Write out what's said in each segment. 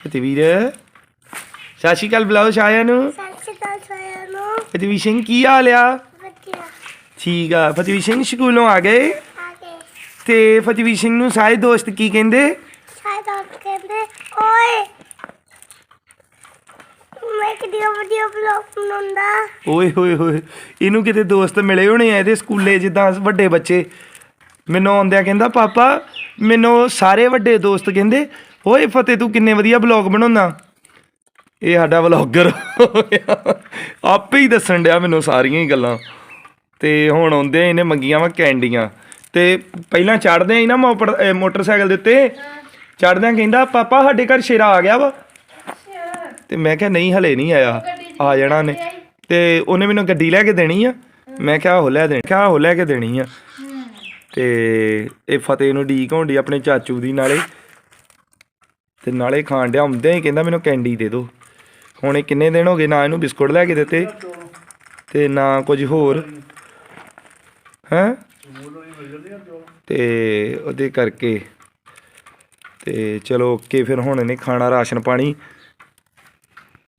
ਫਤਿਹਵੀਰ ਸਤਿ ਸ਼੍ਰੀ ਅਕਾਲ ਬੁਲਾਓ ਸ਼ਾਇਆ ਨੂੰ ਸਤਿ ਸ਼੍ਰੀ ਅਕਾਲ ਸਾਰਿਆਂ ਨੂੰ ਫਤਿਹਵੀਰ ਸਿੰਘ ਕੀ ਹਾਲ ਆ ਵਧੀਆ ਠੀਕ ਆ ਫਤਿਹਵੀਰ ਸਿੰਘ ਸਕੂਲੋਂ ਆ ਗਏ ਤੇ ਫਤਿਹਵੀਰ ਸਿੰਘ ਨੂੰ ਸਾਰੇ ਦੋਸਤ ਕੀ ਕਹਿੰਦੇ ਸ਼ਾਇਦ ਆਪ ਕਹਿੰਦੇ ਓਏ ਮੈਂ ਕਿਹੜੀ ਵੀਡੀਓ ਬਲੌਗ ਬਣਾਉਂਦਾ ਓਏ ਹੋਏ ਹੋਏ ਇਹਨੂੰ ਕਿਤੇ ਦੋਸਤ ਮਿਲੇ ਹੋਣੇ ਆ ਇਹਦੇ ਸਕੂਲੇ ਜਿੱਦਾਂ ਵੱਡੇ ਬੱਚੇ ਮੈਨੂੰ ਆਉਂਦਿਆਂ ਕਹਿੰਦਾ ਪਾਪਾ ਮੈਨੂੰ ਸਾਰੇ ਵੱਡੇ ਦੋਸਤ ਕਹਿੰਦੇ ਓਏ ਫਤਿਹ, ਤੂੰ ਕਿੰਨੇ ਵਧੀਆ ਬਲੌਗ ਬਣਾਉਂਦਾ? ਇਹ ਸਾਡਾ ਵਲੌਗਰ ਆਪੇ ਹੀ ਦੱਸਣ ਡਿਆ ਮੈਨੂੰ ਸਾਰੀਆਂ ਹੀ ਗੱਲਾਂ। ਤੇ ਹੁਣ ਆਉਂਦੇ ਇਹਨੇ ਮੰਗੀਆਂ ਵਾ ਕੈਂਡੀਆਂ। ਤੇ ਪਹਿਲਾਂ ਚੜਦੇ ਹੀ ਨਾ ਮੋਪੜ- ਮੋਟਰਸਾਈਕਲ ਦੇ ਉੱਤੇ। ਚੜਦਿਆਂ ਕਹਿੰਦਾ, ਪਾਪਾ, ਸਾਡੇ ਘਰ ਸ਼ੇਰਾ ਆ ਗਿਆ ਵਾ। ਤੇ ਮੈਂ ਕਿਹਾ, ਨਹੀਂ, ਹਲੇ ਨਹੀਂ ਆਇਆ। ਆ ਜਾਣਾ ਨੇ ਤੇ ਉਹਨੇ ਮੈਨੂੰ ਗੱਡੀ ਲੈ ਕੇ ਦੇਣੀ ਆ। ਮੈਂ ਕਿਹਾ ਉਹ ਲੈ ਦੇਣੀ। ਕਿਹਾ ਉਹ ਲੈ ਕੇ ਦੇਣੀ ਆ। ਤੇ ਇਹ ਫਤਿਹ ਨੂੰ ਡੀਕ ਹੁੰਦੀ ਆਪਣੇ ਚਾਚੂ ਦੀ ਨਾਲੇ। ਤੇ ਨਾਲੇ ਖਾਣ ਡਿਆ ਹੁੰਦਿਆਂ ਹੀ ਕਹਿੰਦਾ ਮੈਨੂੰ ਕੈਂਡੀ ਦੇ ਦਿਓ। ਹੁਣ ਇਹ ਕਿੰਨੇ ਦਿਨ ਹੋ ਗਏ ਨਾ ਇਹਨੂੰ ਬਿਸਕੁਟ ਲੈ ਕੇ ਦਿੱਤੇ ਤੇ ਨਾ ਕੁਝ ਹੋਰ। ਹੈਂ? ਤੇ ਉਹਦੇ ਕਰਕੇ ਤੇ ਚਲੋ ਓਕੇ, ਫਿਰ ਹੁਣ ਇਹਨੇ ਖਾਣਾ ਰਾਸ਼ਨ ਪਾਣੀ।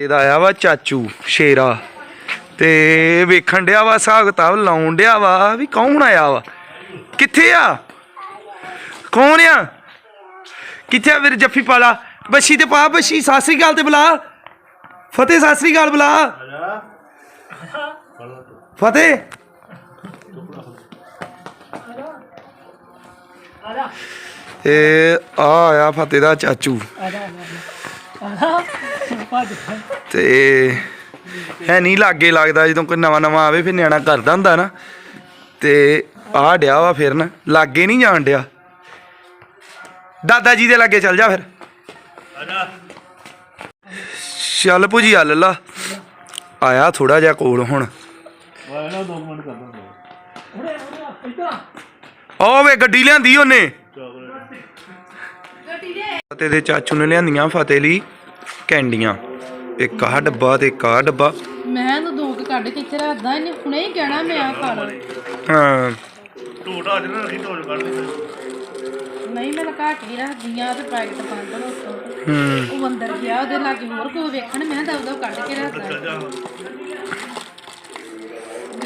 ਇਹਦਾ ਆਇਆ ਵਾ ਚਾਚੂ ਸ਼ੇਰਾ। ਤੇ ਵੇਖਣ ਡਿਆ ਵਾ, ਹਿਸਾਬ ਕਿਤਾਬ ਲਾਉਣ ਡਿਆ ਵਾ ਵੀ ਕੌਣ ਆਇਆ ਵਾ? ਕਿੱਥੇ ਆ? ਕੌਣ ਆ? ਕਿੱਥੇ ਆ ਵੀਰ ਜੱਫੀ ਪਾਲਾ? ਬੱਛੀ ਤੇ ਪਾ, ਬੱਛੀ, ਸਤਿ ਸ੍ਰੀ ਅਕਾਲ ਤੇ ਬੁਲਾ। ਫਤਿਹ, ਸਤਿ ਸ੍ਰੀ ਅਕਾਲ ਬੁਲਾ। ਫਤਿਹ। ਤੇ ਆ ਆਇਆ ਫਤਿਹ ਦਾ ਚਾਚੂ। ਤੇ ਹੈ ਨਹੀਂ ਲਾਗੇ ਲੱਗਦਾ, ਜਦੋਂ ਕੋਈ ਨਵਾਂ ਨਵਾਂ ਆਵੇ, ਫਿਰ ਨਿਆਣਾ ਕਰਦਾ ਹੁੰਦਾ ਨਾ। ਤੇ ਆ ਡਿਆ ਵਾ ਫਿਰ ਨਾ ਲਾਗੇ ਨਹੀਂ ਜਾਣ ਡਿਆ। ਦਾਦਾ ਜੀ ਦੇ ਲਾਗੇ ਚੱਲ ਜਾ ਫਿਰ। ਚੱਲ ਭੁਜੀ ਆ ਲੱਲਾ ਆਇਆ ਥੋੜਾ ਜਿਹਾ ਕੋਲ ਹੁਣ। ਉਹ ਵੇ ਗੱਡੀ ਲਿਆਂਦੀ ਉਹਨੇ। ਫਤਿਹ ਦੇ ਚਾਚੂ ਨੇ ਲਿਆਂਦੀਆਂ ਫਤਿਹ ਲਈ ਕੈਂਡੀਆਂ। ਇੱਕ ਆਹ ਡੱਬਾ ਤੇ ਇੱਕ ਆਹ ਡੱਬਾ। ਮੈਂ ਤਾਂ ਦੋ ਕੁ ਕੱਢ ਕੇ ਇੱਥੇ ਰੱਖਦਾ ਇਹਨੇ ਹੁਣੇ ਹੀ ਕਹਿਣਾ ਮੈਂ ਆ ਖਾ ਲਾ ਹਾਂ ਨਹੀਂ ਮੈਂ ਤਾਂ ਘੱਟ ਹੀ ਰੱਖਦੀ ਆ ਤੇ ਪੈਕਟ ਬੰਦ ਹੋ ਉੱਤੋਂ। ਹੂੰ। ਉਹ ਅੰਦਰ ਗਿਆ ਉਹਦੇ ਲਾਗੇ ਹੋਰ ਕੋਈ ਵੇਖਣ ਮੈਂ ਤਾਂ ਉਹਦਾ ਕੱਢ ਕੇ ਰੱਖਦਾ।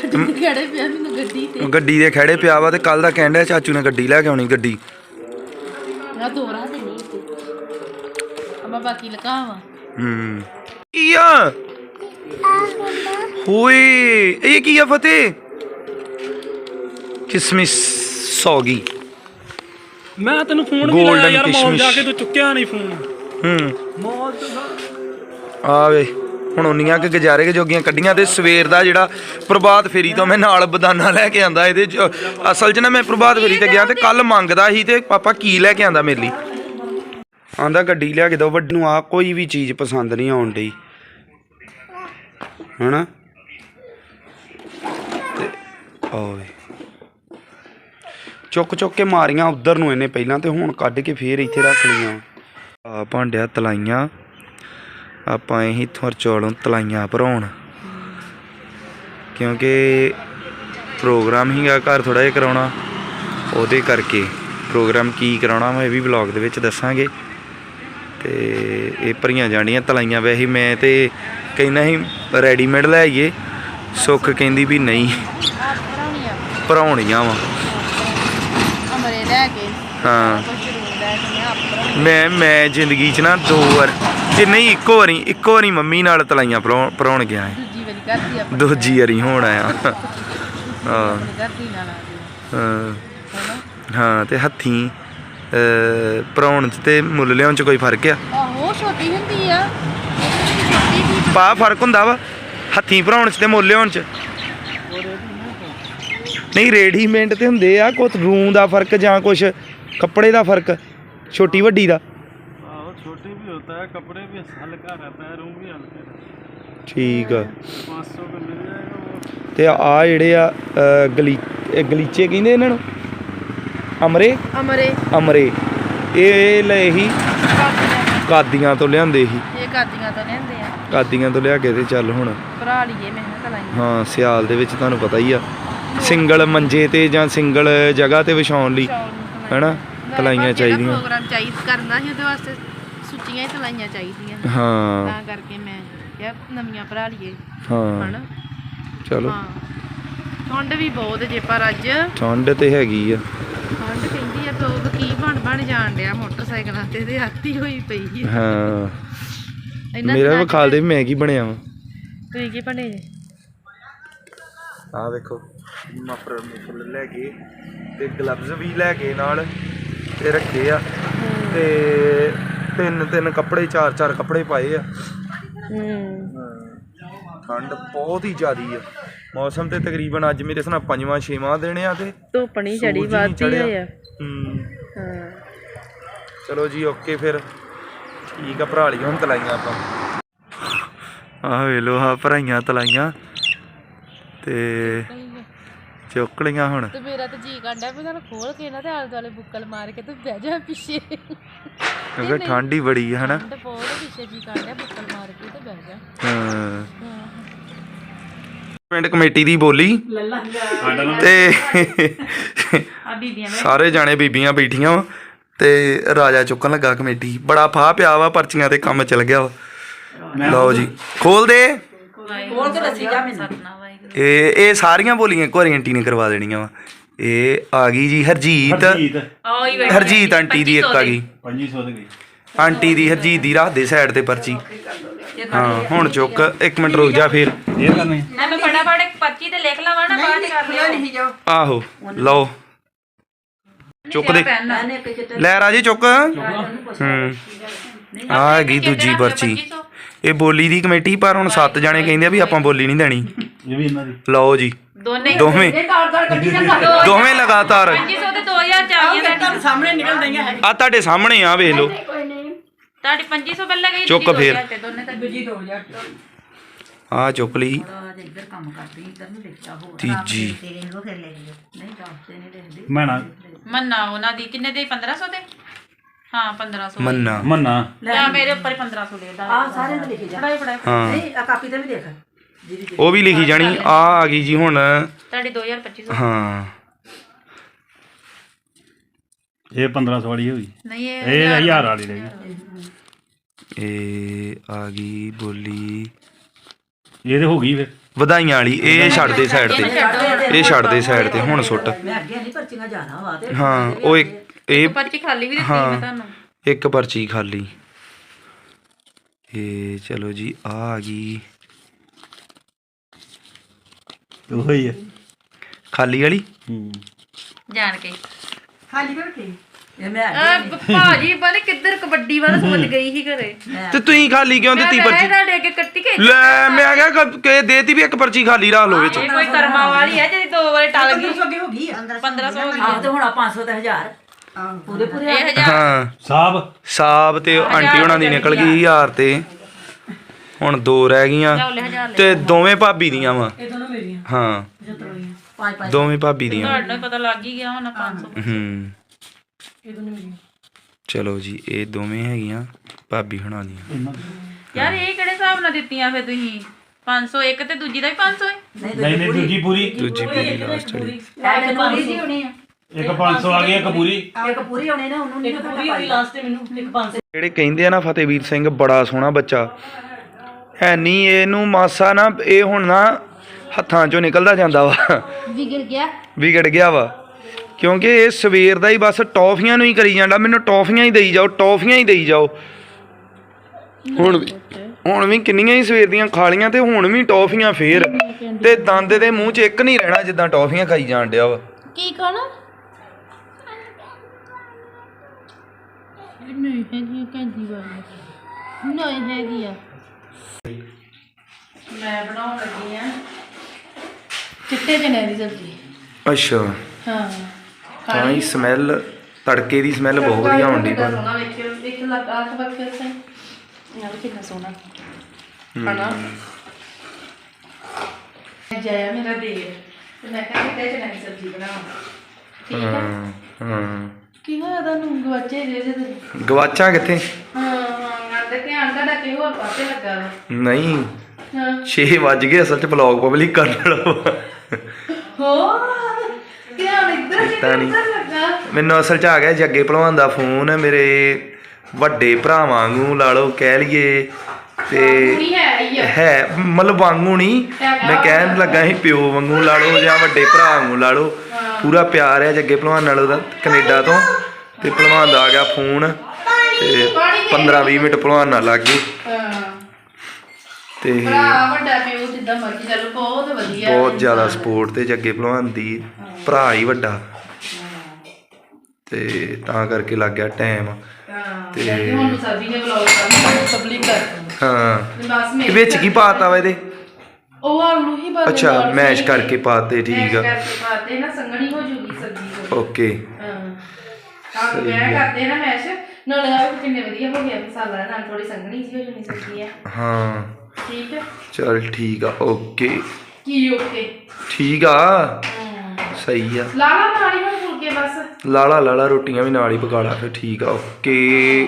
ਗੱਡੀ ਤੇ ਖੜੇ ਪਿਆ ਮੈਨੂੰ ਗੱਡੀ ਤੇ। ਗੱਡੀ ਦੇ ਖੜੇ ਪਿਆ ਵਾ ਤੇ ਕੱਲ ਦਾ ਕਹਿੰਦਾ ਚਾਚੂ ਨੇ ਗੱਡੀ ਲੈ ਕੇ ਆਉਣੀ ਗੱਡੀ। ਮੈਂ ਦੋ ਰਾਹ ਤੇ ਨਹੀਂ ਤੇ ਅਮਾ ਬਾਕੀ ਲਗਾਵਾ। ਹੂੰ। ਹੁੰਦਾ ਹੋਏ ਇਹ ਕੀ ਆ ਫਤਿਹ? ਕਿਸਮਿਸ ਸੌਗੀ। ਮੈਂ ਤੈਨੂੰ ਫੋਨ ਵੀ Golden ਲਾਇਆ ਯਾਰ ਮੌਲ ਜਾ। ਕੇ ਤੂੰ ਚੁੱਕਿਆ ਨਹੀਂ ਫੋਨ। ਹੂੰ। ਮੌਲ ਤੋਂ ਆ ਵੇ ਹੁਣ ਉਨੀਆਂ ਕਿ ਗੁਜ਼ਾਰੇ ਕੇ ਜੋਗੀਆਂ ਕੱਢੀਆਂ ਤੇ ਸਵੇਰ ਦਾ ਜਿਹੜਾ ਪ੍ਰਭਾਤ ਫੇਰੀ ਤੋਂ ਮੈਂ ਨਾਲ ਬਦਾਨਾ ਲੈ ਕੇ ਆਂਦਾ ਇਹਦੇ ਚ। ਅਸਲ 'ਚ ਨਾ ਮੈਂ ਪ੍ਰਭਾਤ ਫੇਰੀ ਤੇ ਗਿਆ ਤੇ ਕੱਲ ਮੰਗਦਾ ਸੀ ਤੇ ਪਾਪਾ ਕੀ ਲੈ ਕੇ ਆਂਦਾ ਮੇਰੇ ਲਈ? ਆਂਦਾ ਗੱਡੀ ਲਿਆ ਕੇ ਦੋ ਵੱਡੀ ਨੂੰ ਆ ਕੋਈ ਵੀ ਚੀਜ਼ ਪਸੰਦ ਨਹੀਂ ਆਉਣ ਡਈ। ਹਨਾ? ਤੇ ਓਏ ਚੁੱਕ ਚੁੱਕ ਕੇ ਮਾਰੀਆਂ ਉਧਰ ਨੂੰ ਇਹਨੇ ਪਹਿਲਾਂ ਤੇ ਹੁਣ ਕੱਢ ਕੇ ਫੇਰ ਇੱਥੇ ਰੱਖ ਲਈਆਂ। ਆ ਭਾਂਡਿਆ ਤਲਾਈਆਂ। ਆਪਾਂ ਇਹੀ ਥਰਚੋਲੋਂ ਤਲਾਈਆਂ ਭਰਾਉਣ। ਕਿਉਂਕਿ ਪ੍ਰੋਗਰਾਮ ਹੀਗਾ ਘਰ ਥੋੜਾ ਜਿਹਾ ਕਰਾਉਣਾ। ਉਹਦੇ ਕਰਕੇ ਪ੍ਰੋਗਰਾਮ ਕੀ ਕਰਾਉਣਾ ਮੈਂ ਇਹ ਵੀ ਵਲੌਗ ਦੇ ਵਿੱਚ ਦੱਸਾਂਗੇ। ਤੇ ਇਹ ਭਰੀਆਂ ਜਾਣੀਆਂ ਤਲਾਈਆਂ। ਵੈਸੇ ਮੈਂ ਤੇ ਕਹਿੰਦਾ ਸੀ ਰੈਡੀਮੇਡ ਲੈ ਆਈਏ। ਸੁੱਖ ਕਹਿੰਦੀ ਵੀ ਨਹੀਂ। ਭਰਾਉਣੀਆਂ ਵਾ। ਲੈ ਹਾਂ। ਕੁਝ ਜ਼ਰੂਰ ਲੈ ਕੇ ਮੈਂ ਆਪ ਭਰਾਉਣੀ ਮੈਂ ਮੈਂ ਜ਼ਿੰਦਗੀ 'ਚ ਨਾ ਦੋ ਵਾਰ ਤੇ ਨਹੀਂ ਇੱਕੋ ਵਾਰੀ ਇੱਕੋ ਵਾਰੀ ਮੰਮੀ ਨਾਲ ਤਲਾਈਆਂ ਭਰਾਉਣ ਗਿਆ ਸੀ ਦੂਜੀ ਵਾਰੀ ਕਰਦੀ ਆਪਣੀ ਦੂਜੀ ਵਾਰੀ ਹੁਣ ਆਇਆ। ਹਾਂ। ਕਰਦੀ ਨਾਲ ਆ ਗਈ। ਹਾਂ, ਹੈਨਾ? ਹਾਂ ਤੇ ਹੱਥੀਂ ਅਹ, ਭਰਾਉਣ 'ਚ ਤੇ ਮੁੱਲ ਲਿਆਉਣ 'ਚ ਕੋਈ ਫ਼ਰਕ ਆ? ਆਹੋ ਛੋਟੀ ਹੁੰਦੀ ਆ। ਛੋਟੀ ਪਾ ਫ਼ਰਕ ਹੁੰਦਾ ਵਾ ਹੱਥੀਂ ਭਰਾਉਣ 'ਚ ਤੇ ਮੁੱਲ ਲਿਆਉਣ 'ਚ। ਨਹੀਂ ਰੈਡੀਮੇਡ ਤੇ ਹੁੰਦੇ ਆ ਕੁਝ ਰੂਮ ਦਾ ਫ਼ਰਕ ਜਾਂ ਕੁਝ ਕੱਪੜੇ ਦਾ ਫ਼ਰਕ ਛੋਟੀ ਵੱਡੀ ਦਾ। ਠੀਕ ਤੇ ਆ ਜਿਹੜੇ ਆ ਗਲੀਚੇ ਕਹਿੰਦੇ ਇਹਨਾਂ ਨੂੰ? ਅਮਰੇ? ਅਮਰੇ। ਅਮਰੇ। ਇਹ ਲੈ ਹੀ ਕਾਦੀਆਂ ਤੋਂ ਲਿਆਂਦੇ ਸੀ। ਇਹ ਕਾਦੀਆਂ ਤੋਂ ਲੈਂਦੇ ਆ। ਕਾਦੀਆਂ ਤੋਂ ਲਿਆ ਕੇ ਤੇ ਚੱਲ ਹੁਣ। ਭਰਾ ਲਈਏ ਮੈਂ ਹਾਂ ਸਿਆਲ ਦੇ ਵਿੱਚ ਤੁਹਾਨੂੰ ਪਤਾ ਹੀ ਆ। ਸਿੰਗਲ ਮੰਜੇ ਤੇ ਜਾਂ ਸਿੰਗਲ ਜਗ੍ਹਾ ਤੇ ਵਿਛਾਉਣ ਲਈ ਹੈਨਾ? ਤਲਾਈਆਂ ਚਾਹੀਦੀਆਂ। ਪ੍ਰੋਗਰਾਮ ਚਾਹੀਦਾ ਕਰਨਾ ਸੀ ਉਹਦੇ ਵਾਸਤੇ ਸੁੱਚੀਆਂ ਹੀ ਤਲਾਈਆਂ ਚਾਹੀਦੀਆਂ ਹਾਂ। ਤਾਂ ਕਰਕੇ ਮੈਂ ਕਿਹਾ ਨਵੀਆਂ ਭਰਾ ਲਈਏ ਹਾਂ। ਹਨਾ? ਚਲੋ। ਠੰਡ ਵੀ ਬਹੁਤ ਜੇ ਪਰ ਅੱਜ ਠੰਡ ਤੇ ਹੈਗੀ ਆ। ਠੰਡ ਕਹਿੰਦੀ ਆ ਲੋਕ ਕੀ ਬਣ ਬਣ ਜਾਣ ਡਿਆ ਮੋਟਰਸਾਈਕਲਾਂ ਤੇ ਤੇ ਆਤੀ ਹੋਈ ਪਈ ਆ। ਹਾਂ। ਮੇਰਾ ਵਿਖਾਲ ਦੇ ਮੈਂ ਕੀ ਬਣਿਆ ਵਾ। ਤੁਸੀਂ ਕੀ ਬਣੇ ਜੇ? ਆ ਵੇਖੋ। ਮਾਪਰ ਮੁਫਲ ਲੈ ਕੇ ਤੇ ਗਲਵਜ਼ ਵੀ ਲੈ ਕੇ ਨਾਲ ਤੇ ਰੱਖੇ ਆ। ਤੇ ਤਿੰਨ ਤਿੰਨ ਕੱਪੜੇ ਚਾਰ ਚਾਰ ਕੱਪੜੇ ਪਾਏ ਆ। ਹੂੰ। ਠੰਡ ਬਹੁਤ ਹੀ ਜ਼ਿਆਦੀ ਆ। ਮੌਸਮ ਤੇ ਤਕਰੀਬਨ ਅੱਜ ਮੇਰੇ ਸੁਣਾ ਪੰਜਵਾਂ ਛੇਵਾਂ ਦਿਨ ਆ ਤੇ ਧੁੱਪ ਨਹੀਂ ਚੜੀ ਵੱਧਦੀ। ਹੋਇਆ ਹੂੰ। ਹਾਂ। ਚਲੋ ਜੀ ਓਕੇ ਫਿਰ। ਠੀਕ ਆ ਭਰਾ ਲਈ ਹੁਣ ਤਲਾਈਆਂ ਆਪਾਂ। ਆਹ ਵੇ ਲੋ ਭਰਾਈਆਂ ਤਲਾਈਆਂ। ਤੇ ਚੁੱਕ ਲਈਆਂ ਹੁਣ। ਤੇ ਮੇਰਾ ਤੇ ਜੀ ਕਰਦਾ ਵੀ ਨਾਲ ਖੋਲ ਕੇ ਨਾ ਤੇ ਆਲੇ ਦੁਆਲੇ ਬੁੱਕਲ ਮਾਰ ਕੇ ਤੇ ਬਹਿ ਜਾ ਪਿੱਛੇ। ਕਿਉਂਕਿ ਠੰਡ ਹੀ ਬੜੀ ਆ ਹਨਾ? ਠੰਡ ਬਹੁਤ ਪਿੱਛੇ ਜੀ ਕਰਦਾ ਬੁੱਕਲ ਮਾਰ ਕੇ ਤੇ ਬਹਿ ਜਾ। ਹਾਂ। ਹਾਂ ਪਿੰਡ ਕਮੇਟੀ ਦੀ ਬੋਲੀ। ਤੇ ਆ ਬੀਬੀਆਂ ਸਾਰੇ ਜਾਣੇ ਬੀਬੀਆਂ ਬੈਠੀਆਂ ਵਾ ਤੇ ਰਾਜਾ ਚੁੱਕਣ ਲੱਗਾ ਕਮੇਟੀ। ਬੜਾ ਫਾਹ ਪਿਆ ਵਾ ਪਰਚੀਆਂ ਤੇ ਕੰਮ ਚੱਲ ਗਿਆ ਵਾ। ਲਓ ਜੀ। ਖੋਲ ਦੇ। ਖੋਲ ਕੇ ਦੱਸੀ ਜਾ ਮੈਨੂੰ। ਸਤਨਾ ਇਹ ਇਹ ਸਾਰੀਆਂ ਬੋਲੀਆਂ ਇੱਕ ਵਾਰੀ ਆਂਟੀ ਨੇ ਕਰਵਾ ਦੇਣੀਆਂ ਵਾ। ਇਹ ਆ ਗਈ ਜੀ ਹਰਜੀਤ। ਹਰਜੀਤ। ਆਂਟੀ ਦੀ ਇੱਕ ਆ ਗਈ। 2500 ਦੇ ਗਈ। ਆਂਟੀ ਦੀ ਹਰਜੀਤ ਦੀ ਰੱਖ ਦੇ ਸਾਈਡ ਤੇ ਪਰਚੀ। ਹਾਂ ਹੁਣ ਚੁੱਕ ਇੱਕ ਮਿੰਟ ਰੁਕ ਜਾ ਫਿਰ। ਇਹ ਕਰਨੀ ਮੈਂ ਫਟਾਫਟ ਇੱਕ ਪਰਚੀ ਤੇ ਲਿਖ ਲਵਾਂ ਨਾ ਬਾਅਦ ਚ ਕਰ ਲਿਓ। ਆਹੋ ਲਓ। ਚੁੱਕ ਦੇ। ਲੈ ਰਾਜੇ ਚੁੱਕ। ਹੂੰ। ਆ ਹੈਗੀ ਦੂਜੀ ਪਰਚੀ। ਇਹ ਬੋਲੀ ਦੀ ਕਮੇਟੀ ਪਰ ਹੁਣ ਸੱਤ ਜਾਣੇ ਕਹਿੰਦੇ ਆ ਵੀ ਆਪਾਂ ਬੋਲੀ ਨਹੀਂ ਦੇਣੀ। ਇਹ ਵੀ ਇਹਨਾਂ ਦੀ। ਲਓ ਜੀ। ਦੋਨੇ ਦੋਵੇਂ। ਦੋਵੇਂ ਲਗਾਤਾਰ। 2500 ਤੇ 2000 ਚਾਹੀਆਂ ਤੁਹਾਡੀ ਸਾਹਮਣੇ ਨਿਕਲ ਰਹੀਆਂ ਹੈ। ਆ ਤੁਹਾਡੇ ਸਾਹਮਣੇ ਆ ਵੇਖ ਲਓ। ਤੁਹਾਡੀ 2500 ਪਹਿਲਾਂ ਗਈ ਚੁੱਕ ਫੇਰ। 2000 ਤੇ ਦੋਨੇ ਤਾਂ ਜੀ 2000 ਆ ਚੁੱਕ ਲਈ। ਇੱਧਰ ਕੰਮ ਕਰਦੀ ਇੱਧਰ ਨੂੰ ਲਿਖਿਆ ਹੋ ਤੀਜੀ। ਨਹੀਂ ਦੱਸਦੇ ਨਹੀਂ ਲਿਖਦੇ ਮੈਂ ਨਾ ਮੰਨਾ ਉਹਨਾਂ ਦੀ ਕਿੰਨੇ ਦੇ 1500 ਦੇ? ਹਾਂ 1500 ਮੰਨਾ। ਮੰਨਾ। ਲੈ। ਮੇਰੇ ਉੱਪਰ ਹੀ 1500 ਦੇ ਦਾ ਆ ਸਾਰੇ ਤੇ ਲਿਖੇ ਜਾ। ਫੜਾਈ ਫੜਾਈ। ਹਾਂ। ਨਹੀਂ ਆ ਕਾਪੀ ਤੇ ਵੀ ਦੇਖ। ਜਿਹਦੀ ਉਹ ਵੀ ਲਿਖੀ ਜਾਣੀ। ਆ ਆ ਗਈ ਜੀ ਹੁਣ। ਤੁਹਾਡੀ 2025 ਹਾਂ। ਇਹ 1500 ਵਾਲੀ ਹੋਈ ਨਹੀਂ ਇਹ ਇਹ 1000 ਵਾਲੀ। ਰਹਿ। ਗਈ ਇਹ ਆ ਗਈ ਬੋਲੀ। ਇਹ ਤੇ ਹੋ ਗਈ ਫਿਰ। ਵਧਾਈਆਂ ਵਾਲੀ। ਇਹ ਛੱਡ ਦੇ ਸਾਈਡ ਤੇ। ਇਹ ਛੱਡ ਦੇ ਸਾਈਡ ਤੇ। ਹੁਣ ਸੁੱਟ। ਮੈਂ ਅੱਗੇ ਨਹੀਂ ਪਰਚੀਆਂ ਜਾਣਾ ਵਾ ਤੇ ਹਾਂ ਉਹ ਇੱਕ ਇਹ ਪਰਚੀ ਖਾਲੀ ਵੀ ਦਿੱਤੀ। ਮੈਂ ਤੁਹਾਨੂੰ। ਇੱਕ ਪਰਚੀ ਖਾਲੀ। ਇਹ ਚਲੋ ਜੀ ਆ ਆ ਗਈ। ਉਹ ਹੀ ਹੈ ਖਾਲੀ ਵਾਲੀ? ਹੂੰ। ਜਾਣ ਕੇ। ਖਾਲੀ ਕਰਕੇ ਇਹ ਮੈਂ ਆ ਭਾਜੀ ਬਾਰੇ ਕਿੱਧਰ ਕਬੱਡੀ ਵਾਲਾ ਸੋਚ ਗਈ ਸੀ ਘਰੇ। ਤੇ ਤੁਸੀਂ ਖਾਲੀ ਕਿਉਂ ਦਿੱਤੀ ਮੈਂ ਪਰਚੀ? ਤੁਹਾਡੇ ਅੱਗੇ ਕੱਟੀ ਕੇ ਲੈ ਮੈਂ ਕਿਹਾ ਕ- ਕਿ ਦੇਤੀ ਵੀ ਇੱਕ ਪਰਚੀ ਖਾਲੀ ਰੱਖ ਲਓ ਵਿੱਚ। ਇਹ ਕੋਈ ਕਰਮਾ ਵਾਲੀ ਹੈ ਜਿਹੜੀ ਦੋ ਵਾਰ ਟਲ ਗਈ 1500 ਅੱਗੇ ਹੋ ਗਈ ਆ। 1500 ਹੋ ਗਈ ਤੇ ਹੁਣ 500 ਤੇ 1000 ਪੂਰੇ ਪੂਰੇ ਇਹ ਹਜ਼ਾਰ ਹਾਂ। ਸਾਬ। ਸਾਬ ਤੇ ਆਂਟੀ ਉਹਨਾਂ ਦੀ ਨਿਕਲ ਗਈ ਹਜ਼ਾਰ ਤੇ। ਹੁਣ ਦੋ ਰਹਿ ਗਈਆਂ। ਲੈ ਹਜ਼ਾਰ ਲੈ ਤੇ ਦੋਵੇਂ ਭਾਬੀ ਦੀਆਂ ਵਾ। ਇਹ ਦੋਨੋਂ ਮੇਰੀਆਂ। ਹਾਂ। ਪੰਜ ਪੰਜ। ਦੋਵੇਂ ਭਾਬੀ ਦੀਆਂ। ਤੁਹਾਨੂੰ ਪਤਾ ਲੱਗ ਹੀ ਗਿਆ ਹੁਣ 500 ਹੂੰ। ਇਹ ਦੋਨੋਂ ਮੇਰੀਆਂ। ਚਲੋ ਜੀ ਇਹ ਦੋਵੇਂ ਹੈਗੀਆਂ ਭਾਬੀ ਹੁਣਾਂ ਦੀਆਂ। ਯਾਰ ਇਹ ਕਿਹੜੇ ਹਿਸਾਬ ਨਾਲ ਦਿੱਤੀਆਂ ਫੇ ਤੁਸੀਂ? 500 ਇੱਕ ਤੇ ਦੂਜੀ ਦਾ ਵੀ 500 ਹੈ? ਨਹੀਂ ਨਹੀਂ ਦੂਜੀ ਪੂਰੀ। ਦੂਜੀ ਪੂਰੀ ਲਾਸਟ ਵਾਲੀ। ਇਹ ਪੂਰੀ ਜੀ ਹੋਣੀ ਆ। ਇੱਕ 500 ਆ ਗਈ ਇੱਕ ਪੂਰੀ। ਇੱਕ ਪੂਰੀ ਹੋਣੀ ਨਾ ਉਹਨੂੰ ਨਹੀਂ ਪੂਰੀ ਹੋਈ ਲਾਸਟ ਮੈਨੂੰ ਇੱਕ 500 ਜਿਹੜੇ ਕਹਿੰਦੇ ਆ ਨਾ ਫਤਿਹਵੀਰ ਸਿੰਘ ਬੜਾ ਸੋਹਣਾ ਬੱਚਾ। ਹੈ ਨਹੀਂ ਇਹਨੂੰ ਮਾਸਾ ਨਾ ਇਹ ਹੁਣ ਨਾ ਹੱਥਾਂ ਚੋਂ ਨਿਕਲਦਾ ਜਾਂਦਾ ਵਾ। ਵਿਗੜ ਗਿਆ। ਵਿਗੜ ਗਿਆ ਵਾ। ਕਿਉਂਕਿ ਇਹ ਸਵੇਰ ਦਾ ਹੀ ਬਸ ਟੌਫੀਆਂ ਨੂੰ ਹੀ ਕਰੀ ਜਾਂਦਾ। ਮੈਨੂੰ ਟੌਫੀਆਂ ਹੀ ਦੇਈ ਜਾਓ ਟੌਫੀਆਂ ਹੀ ਦੇਈ ਜਾਓ। ਹੁਣ ਵੀ ਹੁਣ ਵੀ ਕਿੰਨੀਆਂ ਹੀ ਸਵੇਰ ਦੀਆਂ ਖਾ ਲੀਆਂ ਤੇ ਹੁਣ ਵੀ ਟੌਫੀਆਂ ਫੇਰ। ਤੇ ਦੰਦ ਦੇ ਮੂੰਹ 'ਚ ਇੱਕ ਨਹੀਂ ਰਹਿਣਾ ਜਿੱਦਾਂ ਟੌਫੀਆਂ ਖਾਈ ਜਾਣ ਡਿਆ ਵਾ। ਕੀ ਕਹਣਾ ਨਹੀਂ। ਹੈਗੀ ਕਹਿੰਦੀ ਵਾਲੀ ਨਹੀਂ ਹੈਗੀ ਆ। ਮੈਂ ਬਣਾਉਣ ਲੱਗੀ ਆ। ਚਿੱਟੇ ਚਨੇ ਦੀ ਸਬਜ਼ੀ। ਅੱਛਾ। ਹਾਂ। ਤਾਂ ਹੀ ਸਮੈਲ ਤੜਕੇ ਦੀ ਸਮੈਲ ਬਹੁਤ ਵਧੀਆ ਆਉਂਦੀ ਪਰ ਸੋਨਾ ਵੇਖਿਓ। ਦੇਖ ਲੱਗ ਆਖ ਬੱਕੇ ਸੇ ਯਾਰ ਕਿੰਨਾ ਸੋਨਾ ਹਣਾ ਜਾਇਆ ਮੇਰਾ ਦੇਰ ਤੇ ਮੈਂ ਕਿਹਾ ਚਿੱਟੇ ਚਨੇ ਦੀ ਸਬਜ਼ੀ ਬਣਾਵਾਂ ਠੀਕ ਹਾਂ ਹਾਂ। ਕੀ ਹੋਇਆ ਤੁਹਾਨੂੰ ਗਵਾਚੇ ਜੇ ਜੇ ਗਵਾਚਾ ਕਿੱਥੇ? ਹਾਂ ਹਾਂ ਤੇ ਧਿਆਨ ਤੁਹਾਡਾ ਕਿ ਹੋਰ ਪਾਸੇ ਲੱਗਾ ਵਾ। ਨਹੀਂ ਹਾਂ। 6 ਵੱਜ ਗਏ ਅਸਲ 'ਚ ਬਲੌਗ ਪਬਲਿਕ ਕਰ ਲੈਣਾ ਵਾ। ਹੋ ਧਿਆਨ ਇੱਧਰ ਨਹੀਂ। ਲੱਗਾ? ਮੈਨੂੰ ਅਸਲ 'ਚ ਆ ਗਿਆ ਜੱਗੇ ਭਲਵਾਨ ਦਾ ਫੋਨ ਮੇਰੇ ਵੱਡੇ ਭਰਾ ਵਾਂਗੂ ਲਾ ਲਓ ਕਹਿ ਲਈਏ ਤੇ ਹੈ ਹੀ ਆ। ਹੈ ਮਤਲਬ ਵਾਂਗੂ ਨਹੀਂ ਮੈਂ ਕਹਿਣ ਲੱਗਾ ਸੀ ਪਿਓ ਵਾਂਗੂ ਲਾ ਲਓ ਜਾਂ ਵੱਡੇ ਭਰਾ ਵਾਂਗੂ ਲਾ ਲਓ। ਪੂਰਾ ਪਿਆਰ ਹੈ ਜੱਗੇ ਭਲਵਾਨ ਨਾਲ ਉਹਦਾ ਕੈਨੇਡਾ ਤੋਂ। ਤੇ ਭਲਵਾਨ ਦਾ ਆ ਗਿਆ ਫੋਨ ਤੇ 15 20 ਮਿੰਟ ਭਲਵਾਨ ਨਾਲ ਲੱਗ ਗਏ। ਤੇ ਭਰਾ ਵੱਡਾ ਪਿਓ ਜਿੱਦਾਂ ਮਰਜ਼ੀ ਚਲੋ ਬਹੁਤ ਵਧੀਆ। ਬਹੁਤ ਜ਼ਿਆਦਾ ਸਪੋਰਟ ਤੇ ਜੱਗੇ ਭਲਵਾਨ ਦੀ। ਭਰਾ ਹੀ ਵੱਡਾ। ਤੇ ਤਾਂ ਕਰਕੇ ਲੱਗ ਗਿਆ ਟਾਈਮ ਤੇ- ਤੇ ਹੁਣ ਸਭੀ ਨੇ ਵਲੌਗ ਕਰਨਾ ਪਬਲਿਕ ਕਰ ਦਿੱਤਾ ਹਾਂ। ਬਸ ਮੇਰੇ ਵਿੱਚ ਕੀ ਪਾਤਾ ਵਾ ਇਹਦੇ? ਉਹ ਆਲੂ ਹੀ ਬਸ ਅੱਛਾ ਨਾਲ ਮੈਸ਼ ਸਹੀ ਕਰਕੇ ਪਾਤੇ ਠੀਕ ਮੈਸ਼ ਆ ਕਰਕੇ ਪਾਤੇ ਨਾ ਸੰਗਣੀ ਹੋ ਜੂਗੀ ਸਬਜ਼ੀ ਤੋਂ ਓਕੇ ਹਾਂ ਤਾਂ ਮੈਂ ਕਰਦੇ ਨਾ ਮੈਸ਼ ਨਾਲੇ ਆ ਵੀ ਕਿੰਨੇ ਵਧੀਆ ਹੋ ਗਿਆ ਮਸਾਲਾ ਨਾਲ ਥੋੜੀ ਸੰਗਣੀ ਜੀ ਹੋ ਜੂਗੀ ਸਬਜ਼ੀ ਆ ਹਾਂ ਠੀਕ ਹੈ ਚਲ ਠੀਕ ਆ ਓਕੇ ਕੀ ਓਕੇ ਠੀਕ ਆ ਹਮ ਸਹੀ ਆ ਲਾਲਾ ਨਾਲੀ ਹੁਣ ਫੁਲਕੇ ਬਸ ਲਾਲਾ ਲਾਲਾ ਰੋਟੀਆਂ ਵੀ ਨਾਲ ਹੀ ਪਕਾ ਲਾ ਫਿਰ ਠੀਕ ਆ ਓਕੇ